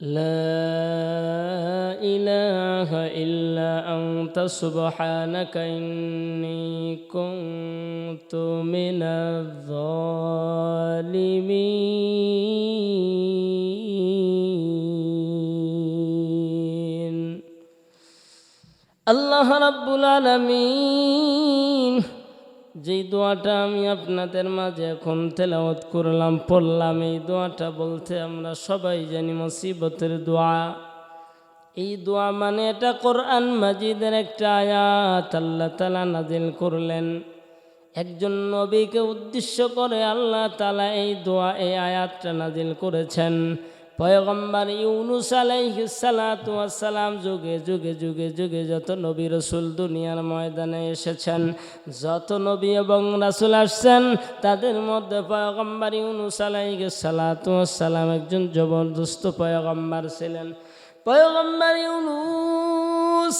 لا إله إلا أنت سبحانك إني كنت من الظالمين الله رب العالمين যেই দোয়াটা আমি আপনাদের মাঝে এখন তেলাওয়াত করলাম, পড়লাম, এই দোয়াটা বলতে আমরা সবাই জানি মুসিবতের দোয়া। এই দোয়া মানে এটা কোরআন মাজিদের একটা আয়াত, আল্লাহ তালা নাজিল করলেন। একজন নবীকে উদ্দেশ্য করে আল্লাহ তালা এই দোয়া, এই আয়াতটা নাজিল করেছেন। পয়গম্বর ইউনুস আলাইহিসালাম যুগে যুগে যুগে যুগে যত নবী রসুল দুনিয়ার ময়দানে এসেছেন, যত নবী এবং রাসুল আসছেন, তাদের মধ্যে পয়গম্বর ইউনুস আলাইহিসালাম একজন জবরদস্ত পয়গম্বর ছিলেন। পয়গম্বর ইউনুস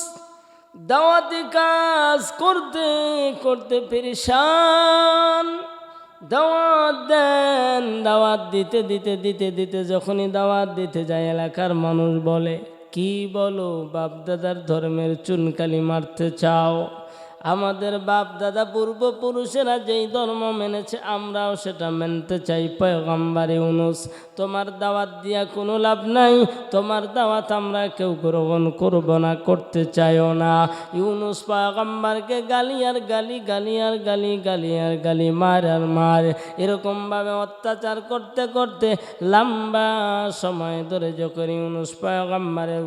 দাওয়াতি কাজ করতে করতে পেরেশান। দাওয়াত দেন, দাওয়াত দিতে দিতে দিতে দিতে যখনই দাওয়াত দিতে যায়, এলাকার মানুষ বলে, কি বলো, বাপদাদার ধর্মের চুনকালি মারতে চাও? আমাদের বাপ দাদা পূর্বপুরুষেরা যেই ধর্ম মেনেছে, আমরাও সেটা মেনতে চাই। পয়গম্বারে উনুস তোমার দাওয়াত দিয়া কোনো লাভ নাই, তোমার দাওয়াত আমরা কেউ গ্রহণ করব না, করতে চাইও না। ইউনুস পয়গম্বারকে গালি আর গালি গালি আর গালি গালি আর গালি, মার আর মার, এরকমভাবে অত্যাচার করতে করতে লম্বা সময় ধরে যখন ইউনুস পয়গম্বারের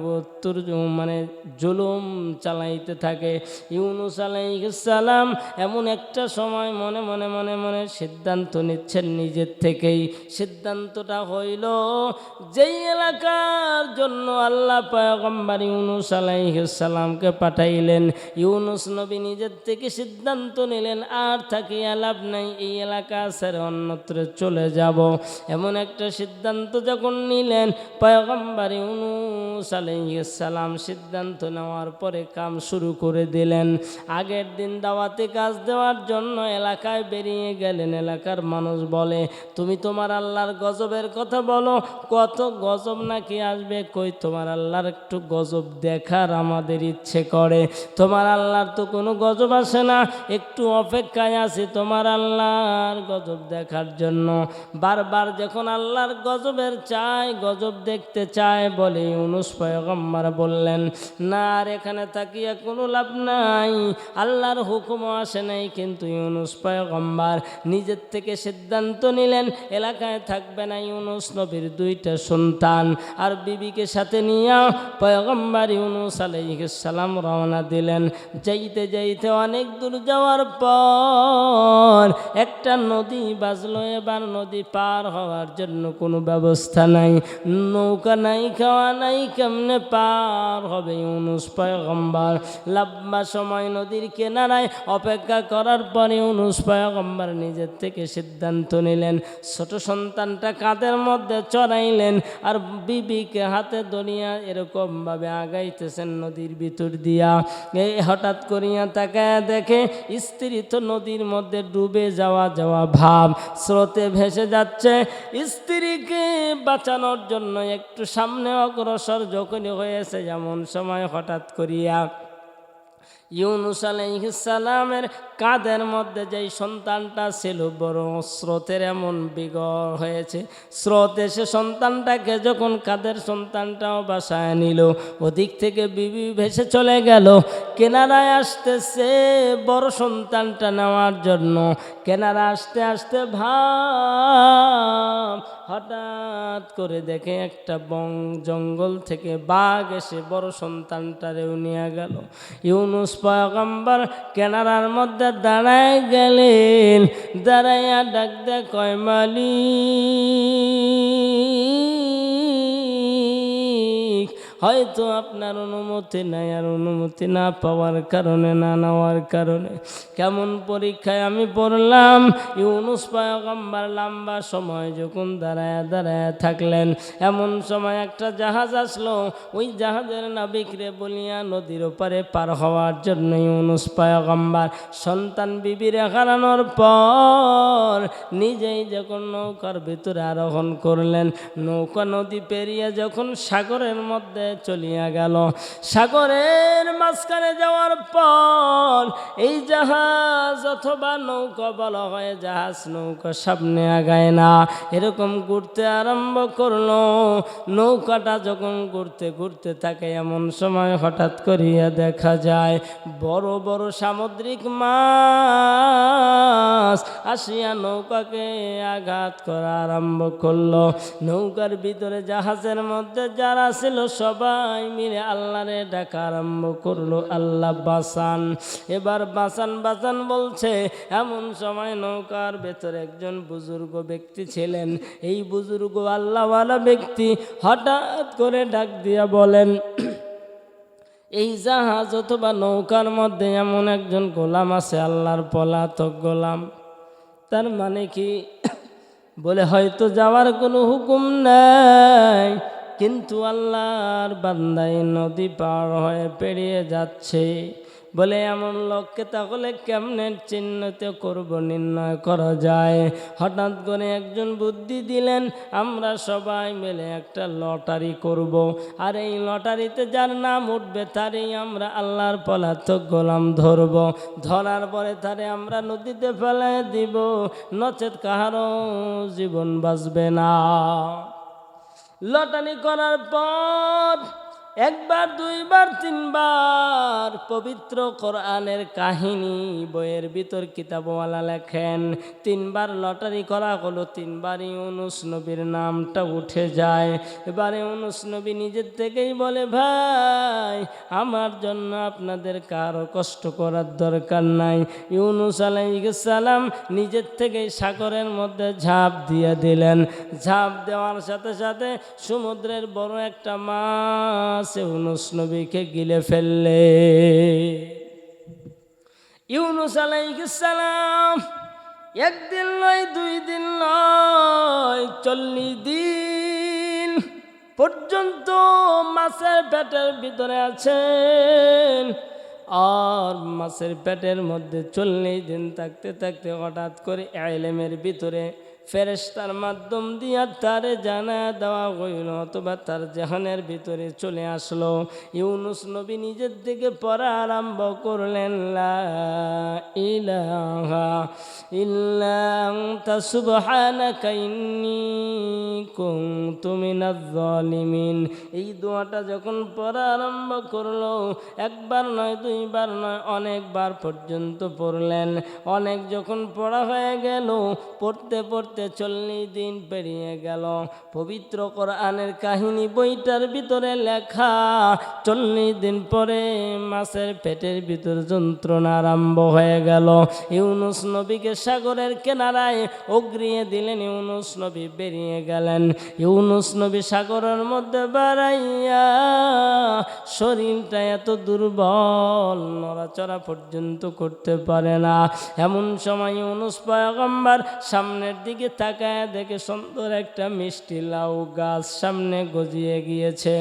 মানে জুলুম চালাইতে থাকে, ইউনুস আলাই সালাম, এমন একটা সময় মনে মনে মনে মনে সিদ্ধান্ত নিচ্ছেন নিজের থেকেই। সিদ্ধান্তটা হইল, যেই এলাকার জন্য আল্লাহ পয়গম্বর ইউনুস আলাইসালামকে পাঠাইলেন, ইউনুস নবী নিজের থেকে সিদ্ধান্ত নিলেন, আর থাকি লাভ নাই, এই এলাকা ছেড়ে অন্যত্র চলে যাব। এমন একটা সিদ্ধান্ত যখন নিলেন, পয়গম্বর ইউনুস আলাইসালাম সিদ্ধান্ত নেওয়ার পরে কাম শুরু করে দিলেন। আগের দিন দাওয়াতে কাজ দেওয়ার জন্য এলাকায় বেরিয়ে গেলেন। এলাকার মানুষ বলে, তুমি তোমার আল্লাহর গজবের কথা বলো, কত গজব নাকি আসবে? কই, তোমার আল্লাহর একটু গজব দেখার আমাদের ইচ্ছে করে। তোমার আল্লাহর তো কোনো গজব আসে না, একটু অপেক্ষায় আছি তোমার আল্লাহর গজব দেখার জন্য। বারবার যখন আল্লাহর গজবের চায়, গজব দেখতে চায়, বলে ইউনুস পয়গম্বর বললেন, না আর এখানে তাকিয়ে কোনো লাভ নাই। আল্লাহর হুকুমও আসে নাই, কিন্তু ইউনুস পয়গম্বর নিজের থেকে সিদ্ধান্ত নিলেন, এলাকায় থাকবে না ইউনুস নবীর দুইটা সন্তান। আর বিবিকে সাথে নিয়ে পয়গম্বর ইউনুস সালাম রওনা দিলেন। যাইতে যাইতে অনেক দূর যাওয়ার পর একটা নদী বাজলো, এবার নদী পার হওয়ার জন্য কোনো ব্যবস্থা নাই। নৌকা নাই, খাওয়া নাই, কেমনে পার হবে ইউনুস পয়গম্বর? লম্বা সময় নদীর কেনারায় অপেক্ষা করার পরে ইউনুস পয়গম্বর নিজের থেকে সিদ্ধান্ত নিলেন। ছোট সন্তানটা কাঁধের মধ্যে চড়াইলেন আর বিবিকে হাতে দরিয়া এরকমভাবে আগাইতেছেন নদীর ভিতর দিয়া। এই হঠাৎ করিয়া তাকে দেখে স্ত্রী তো নদীর মধ্যে ডুবে যাওয়া যাওয়া ভাব, স্রোতে ভেসে যাচ্ছে। স্ত্রীকে বাঁচানোর জন্য একটু সামনে অগ্রসর যখনই হয়েছে যেমন সময় হঠাৎ করিয়া ইউনুস আলাইসালামের কাঁধের মধ্যে যেই সন্তানটা ছিল বড় স্রোতের এমন বিগড় হয়েছে। স্রোত এসে সন্তানটাকে যখন কাঁধের সন্তানটাও বাসায় নিল, ওদিক থেকে বিবি ভেসে চলে গেল। কেনারায় আসতেছে বড় সন্তানটা নেওয়ার জন্য। কেনারা আসতে আসতে ভাব হঠাৎ করে দেখে একটা বং জঙ্গল থেকে বাঘ এসে বড় সন্তানটা সন্তানটারেও নিয়ে গেল। ইউনুস পয়গম্বর কেনারার মধ্যে দাঁড়ায় গেলেন, দাঁড়াইয়া ডাক দে কয় মালিক হয়তো আপনার অনুমতি নাই আর অনুমতি না পাওয়ার কারণে, না নেওয়ার কারণে। কেমন পরীক্ষায় আমি পড়লাম, ইউনুস পায়গম্বার লম্বা সময় যখন দাঁড়ায় দাঁড়ায় থাকলেন, এমন সময় একটা জাহাজ আসলো। ওই জাহাজের নাবিকরে বলিয়া নদীর ওপারে পার হওয়ার জন্য ইউনুস পায়গম্বার সন্তান বিবিরে হারানোর পর নিজেই যখন নৌকার ভিতরে আরোহণ করলেন, নৌকা নদী পেরিয়ে যখন সাগরের মধ্যে চলিয়া গেল। সাগরের মাঝখানে যাওয়ার পর এই জাহাজ অথবা নৌকা বলা হয়, জাহাজ নৌকা সামনে আগায় না। এরকম ঘুরতে আরম্ভ করল। নৌকাটা যখন ঘুরতে ঘুরতে থাকে, এমন সময় হঠাৎ করিয়া দেখা যায়, বড় বড় সামুদ্রিক মাছ আসিয়া নৌকাকে আঘাত করা আরম্ভ করল। নৌকার ভিতরে জাহাজের মধ্যে যারা ছিল সবাই মিলে আল্লাহরে ডাকা আরম্ভ করল, আল্লাহ বাসান এবার বাসান বাসান বলছে, এমন সময় নৌকার ভেতরে একজন বুজুর্গ ব্যক্তি ছিলেন। এই বুজুর্গ আল্লাহওয়ালা ব্যক্তি হঠাৎ করে ডাক দিয়া বলেন, এই জাহাজ অথবা নৌকার মধ্যে এমন একজন গোলাম আছে, আল্লাহর পলাতক গোলাম। তার মানে কি? বলে, হয়তো যাওয়ার কোনো হুকুম নাই। কিন্তু আল্লাহর বান্দাই নদী পার হয়ে পেরিয়ে যাচ্ছে। বলে এমন লোককে তাহলে কেমনে চিহ্নিত করব, নির্ণয় করা যায়? হঠাৎ করে একজন বুদ্ধি দিলেন, আমরা সবাই মিলে একটা লটারি করব। আর এই লটারিতে যার নাম উঠবে তারই আমরা আল্লাহর পলাতক গোলাম ধরব। ধরার পরে তারে আমরা নদীতে ফেলে দিব। নচেত কাহারও জীবন বাঁচবে না। লটারি করার পর একবার, দুইবার, তিনবার পবিত্র কোরআনের কাহিনী, বইয়ের ভিতর কিতাবওয়ালা লেখেন। তিনবার লটারি করা হলো, তিনবারই অনুস নবীর নামটা উঠে যায়। এবারে অনুস নবী নিজের থেকেই বলে, ভাই, আমার জন্য আপনাদের কারও কষ্ট করার দরকার নাই। ইউনুস সালাম নিজের থেকেই সাগরের মধ্যে ঝাঁপ দিয়ে দিলেন। ঝাঁপ দেওয়ার সাথে সাথে সমুদ্রের বড় একটা মাছ ইউনুস নবীকে গিলে ফেললে। ইউনুস সালাম একদিন নয়, দুই দিন নয়, চল্লিশ দিন পর্যন্ত মাছের পেটের ভিতরে আছেন। আর মাছের পেটের মধ্যে চল্লিশ দিন থাকতে থাকতে হঠাৎ করে আইলেমের ভিতরে ফেরেস্তার মাধ্যম দিয়া তারে জানা দেওয়া হইল, অথবা তার জাহানের ভিতরে চলে আসলো। ইউনুস নবী নিজের দিকে পড়া আরম্ভ করলেন ইলাহা কুনতু মিনাজ জালিমিন এই দোয়াটা যখন পড়া আরম্ভ করল, একবার নয়, দুইবার নয়, অনেকবার পর্যন্ত পড়লেন। অনেক যখন পড়া হয়ে গেল, পড়তে পড়তে চল্লিশ দিন পেরিয়ে গেল। পবিত্র কোরআনের কাহিনী বইটার ভিতরে লেখা, চল্লিশ দিন পরে মাছের পেটের ভিতর যন্ত্রণা আরম্ভ হয়ে গেল। ইউনুস নবীকে সাগরের কেনারায় অগ্রিয়ে দিলেন, ইউনুস নবী বেরিয়ে গেলেন। ইউনুস নবী সাগরের মধ্যে বাড়াইয়া শরীরটা এত দুর্বল, নড়াচড়া পর্যন্ত করতে পারে না। এমন সময় ইউনুস পয়গম্বর সামনের দিকে তাকায় দেখে সুন্দর একটা মিষ্টি লাউ গাছ সামনে গজিয়ে গিয়েছে।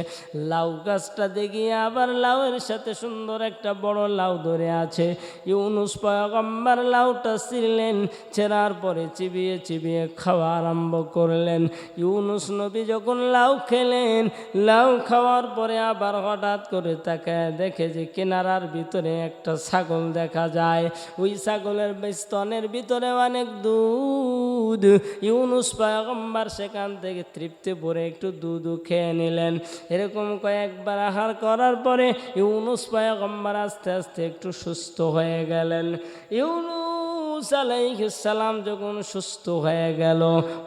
লাউ গাছটা দেখিয়ে আবার লাউয়ের সাথে সুন্দর একটা বড় লাউ ধরে আছে। ইউনুস পয়গম্বর লাউটা ছিঁড়লেন, ছেঁড়ার পরে চিবিয়ে চিবিয়ে খাওয়া আরম্ভ করলেন। ইউনুস নবী যখন লাউ খেলেন, লাউ খাওয়ার পরে আবার হঠাৎ করে তাকায় দেখে যে কিনারার ভিতরে একটা ছাগল দেখা যায়। ওই ছাগলের স্তনের ভিতরে অনেক দুধ। ইউনুস পায়গম্বর সেখান থেকে তৃপ্তি ভরে একটু দুধ খেয়ে নিলেন। এরকম কয়েকবার আহার করার পরে ইউনুস পায়গম্বর আস্তে আস্তে একটু সুস্থ হয়ে গেলেন। ইউনু আলাইহিস সালাম যখন সুস্থ হয়ে গেল,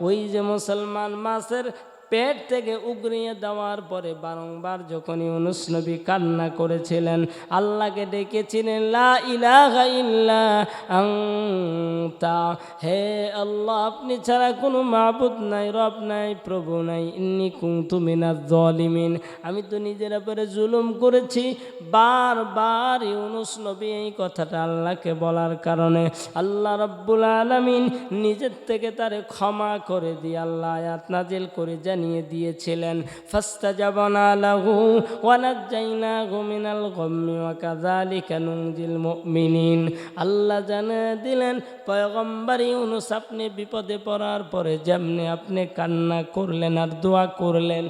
ওই যে মুসলমান মাছের পেট থেকে উগরিয়ে দেওয়ার পরে বারংবার যখন ইউনুস নবী কান্না করেছিলেন, আল্লাহকে ডেকেছিলেন, লা ইল্লা হে আল্লাহ, আপনি ছাড়া কোনো মাহবুদ নাই, রব নাই, প্রভু নাই, ইন্নি কুন্তু মিনাজ জলিমিন আমি তো নিজের উপরে জুলুম করেছি। বারবার ইউনুস নবী এই কথাটা আল্লাহকে বলার কারণে আল্লাহ রব্বুল আলমিন নিজের থেকে তারে ক্ষমা করে দিয়ে আল্লাহ আয়াত নাজিল করে জানিয়ে দিয়েছিলেন। ফাস্তা যাবনা লাহু ওয়ানাজ্জাইনা মিনাল গম্মি ওয়া কাযালিকা নুনজিল মুমিনিন। আল্লাহ জানে দিলেন, পয়গম্বর ইউনুস আপনি বিপদে পড়ার পরে যেমনি আপনি কান্না করলেন আর দোয়া করলেন,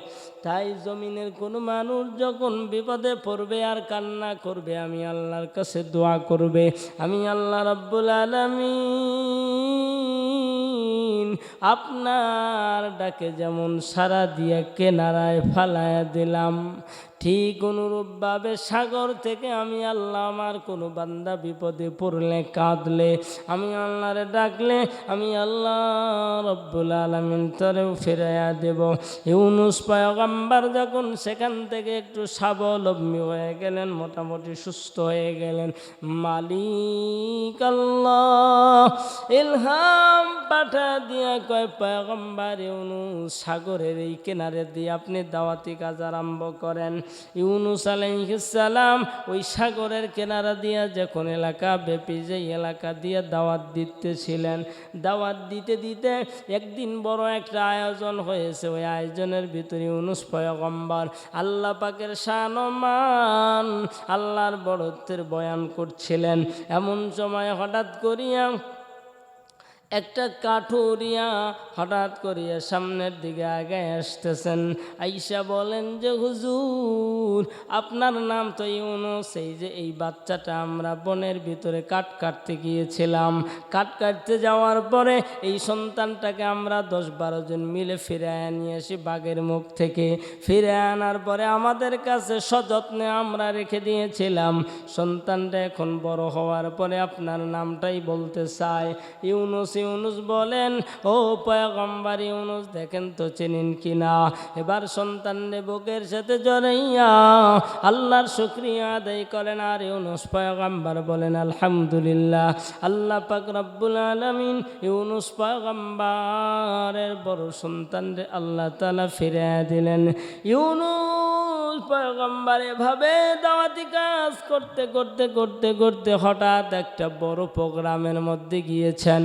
তাই জমিনের কোনো মানুষ যখন বিপদে পড়বে আর কান্না করবে, আমি আল্লাহর কাছে দোয়া করবে। আমি আল্লাহ রব্বুল আলমিন আপনার ডাকে যেমন সারা দিয়া কেনারায় ফালায় দিলাম। ঠিক অনুরূপভাবে সাগর থেকে আমি আল্লাহ আমার কোনো বান্দা বিপদে পড়লে, কাঁদলে, আমি আল্লাহরে ডাকলে আমি আল্লাহ রব্বুল আলমিন তরেও ফিরাইয়া দেব। ইউনুস পয়গম্বর যখন সেখান থেকে একটু স্বাবলম্বী হয়ে গেলেন, মোটামুটি সুস্থ হয়ে গেলেন, মালিক আল্লাহ ইলহাম পাঠা দিয়া কয়, পয়গম্বর ইউনুস, সাগরের এই কেনারে দিয়ে আপনি দাওয়াতি কাজ আরম্ভ করেন। ইউনুস আলাইহিসালাম ওই সাগরের কেনারা দিয়া যখন এলাকা ব্যাপী যে এলাকা দিয়ে দাওয়াত দিতেছিলেন, দাওয়াত দিতে দিতে একদিন বড় একটা আয়োজন হয়েছে। ওই আয়োজনের ভিতরে ইউনুস পয়গম্বর আল্লাহ পাকের শানমান আল্লাহর বড়ত্বের বয়ান করছিলেন। এমন সময় হঠাৎ করিয়া একটা কাঠুরিয়া হঠাৎ করিয়া সামনের দিকে আগে আসতেছেন। আইসা বলেন, যে হুজুর, আপনার নাম তো ইউনুস, এই যে এই বাচ্চাটা আমরা বনের ভিতরে কাঠ কাটতে গিয়েছিলাম। কাঠ কাটতে যাওয়ার পরে এই সন্তানটাকে আমরা দশ বারো জন মিলে ফিরে নিয়ে আসি বাঘের মুখ থেকে। ফিরে আনার পরে আমাদের কাছে সযত্নে আমরা রেখে দিয়েছিলাম। সন্তানটা এখন বড় হওয়ার পরে আপনার নামটাই বলতে চায়। ইউনুস ইউনুস বলেন, ও পয়গম্বর ইউনুস, দেখেন তো চেনেন কিনা? এবার সন্তান বুকের সাথে জড়াইয়া আল্লাহর শুক্রিয়া আদায় করেন। আর ইউনুস পয়গম্বর বলেন, আলহামদুলিল্লাহ, আল্লাহ পাক রব্বুল আলমিন ইউনুস পয়গম্বরের বড় সন্তান রে আল্লাহ তালা ফিরে দিলেন। ইউনুস পয়গম্বর এভাবে দাওয়াতি কাজ করতে করতে করতে করতে হঠাৎ একটা বড় প্রোগ্রামের মধ্যে গিয়েছেন।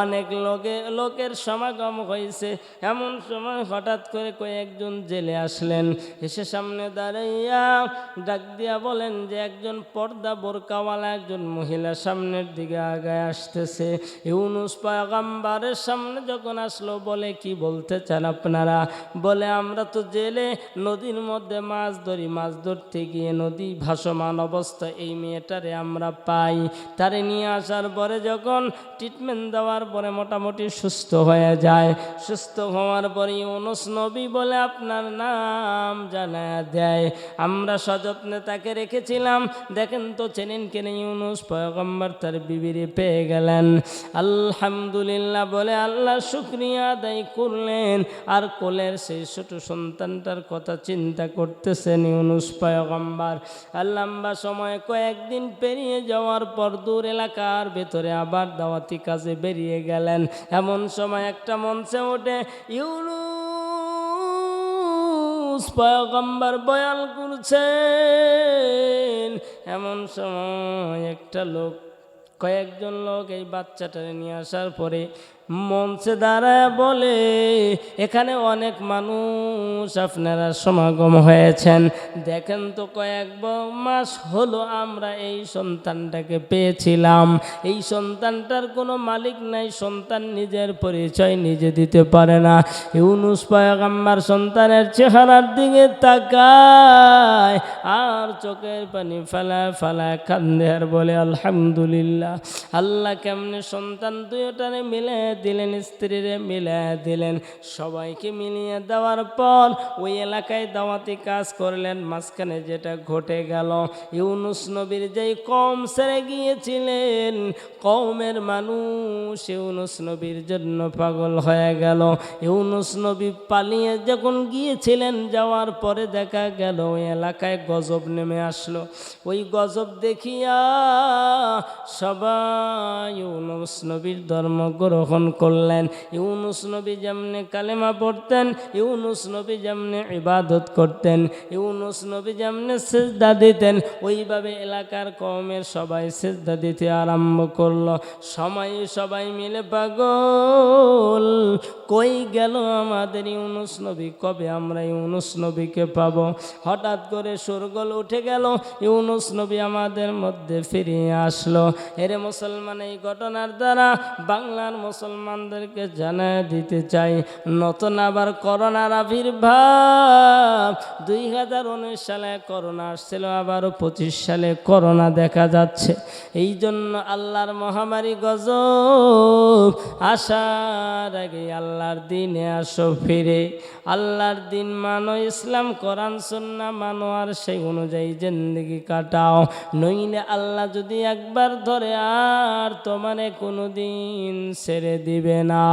অনেক লোকে, লোকের সমাগম হয়েছে। এমন সময় হঠাৎ করে কয়েকজন জেলে আসলেন। এসে সামনে দাঁড়াইয়া ডাক দিয়া বলেন যে, একজন পর্দা বোরকাওয়ালা একজন মহিলা সামনের দিকে আগায় আসতেছে। ইউনুস পয়গাম্বারের সামনে যখন আসলো, বলে, কি বলতে চান আপনারা? বলে, আমরা তো জেলে, নদীর মধ্যে মাছ ধরি, মাছ ধরতে গিয়ে নদী ভাসমান অবস্থা, এই মেয়েটারে আমরা পাই। তারে নিয়ে আসার পরে যখন ট্রিটমেন্ট দেওয়ার পরে মোটামুটি সুস্থ হয়ে যায়। সুস্থ হওয়ার পরে ইউনুস নবী বলে আপনার নাম জানা দেয় আমরা সযত্নে তাকে রেখেছিলাম। দেখেন তো চেনেন কেনে ইউনুস? পয়গম্বর তার বিবিরে পেয়ে গেলেন। আলহামদুলিল্লাহ বলে আল্লাহ শুক্রিয়া আদায় করলেন। আর কোলের সেই ছোট সন্তানটার কথা চিন্তা করতেছেন ইউনুস পয়গম্বর। আর লম্বা সময় কয়েকদিন পেরিয়ে যাওয়ার পর দূর এলাকার ভেতরে আবার দাওয়াতি কাজে বেরিয়ে গেলেন। এমন সময় একটা মঞ্চে ওঠে ইউরু পয়গম্বর বয়াল করছেন। এমন সময় একটা লোক, কয়েকজন লোক এই বাচ্চাটা নিয়ে আসার পরে মঞ্চে দাঁড়ায় বলে, এখানে অনেক মানুষ আপনারা সমাগম হয়েছেন। দেখেন তো কয়েক মাস হলো আমরা এই সন্তানটাকে পেয়েছিলাম। এই সন্তানটার কোনো মালিক নাই, সন্তান নিজের পরিচয় নিজে দিতে পারে না। ইউনুস পয়গাম্বার সন্তানের চেহারার দিকে তাকায়, আর চোখের পানি ফেলায় ফেলায় কান্দে আর বলে, আলহামদুলিল্লাহ, আল্লাহ কেমনে সন্তান দুইটারে মিলে দিলেন, স্ত্রীরে মিলিয়ে দিলেন। সবাইকে মিলিয়ে দেওয়ার পর ওই এলাকায় দাওয়াতি কাজ করলেন। মাঝখানে যেটা ঘটে গেল, ইউনুস নবীর যেই কম সেরে গিয়েছিলেন কমের মানুষ ইউনুস নবীর জন্য পাগল হয়ে গেল। ইউনুস নবী পালিয়ে যখন গিয়েছিলেন, যাওয়ার পরে দেখা গেল ওই এলাকায় গজব নেমে আসলো। ওই গজব দেখিয়া সবাই ইউনুস নবীর ধর্ম গ্রহণ করলেন। ইউনুস নবী যেমনি কালেমা পড়তেন, ইউনুস নবী যেমনি ইবাদত করতেন, ইউনুস নবী যেমনি সেজদা দিতেন, ওইভাবে এলাকার কমের সবাই সেজদা দিতে আরম্ভ করল। সময় সবাই মিলে পাগল। কই গেল আমাদের ইউনুস নবী? কবে আমরা ইউনুস নবীকে পাবো? হঠাৎ করে সুরগল উঠে গেল। ইউনুস নবী আমাদের মধ্যে ফিরিয়ে আসলো। এরে মুসলমান, এই ঘটনার দ্বারা বাংলার মুসলমানদেরকে জানায় দিতে চাই। নতুন আবার করোনার আবির্ভাব। দুই হাজার উনিশ সালে করোনা আসছিল আবারও পঁচিশ সালে করোনা দেখা যাচ্ছে। এই জন্য আল্লাহর মহামারী গজব। আসার আগে আল্লাহর দিনে আসো ফিরে। আল্লাহর দিন মানো ইসলাম, কোরআন, সন্না মানো, আর সেই অনুযায়ী জিন্দগি কাটাও। নইলে আল্লাহ যদি একবার ধরে আর তোমারে কোনো দিন ছেড়ে দিবে না।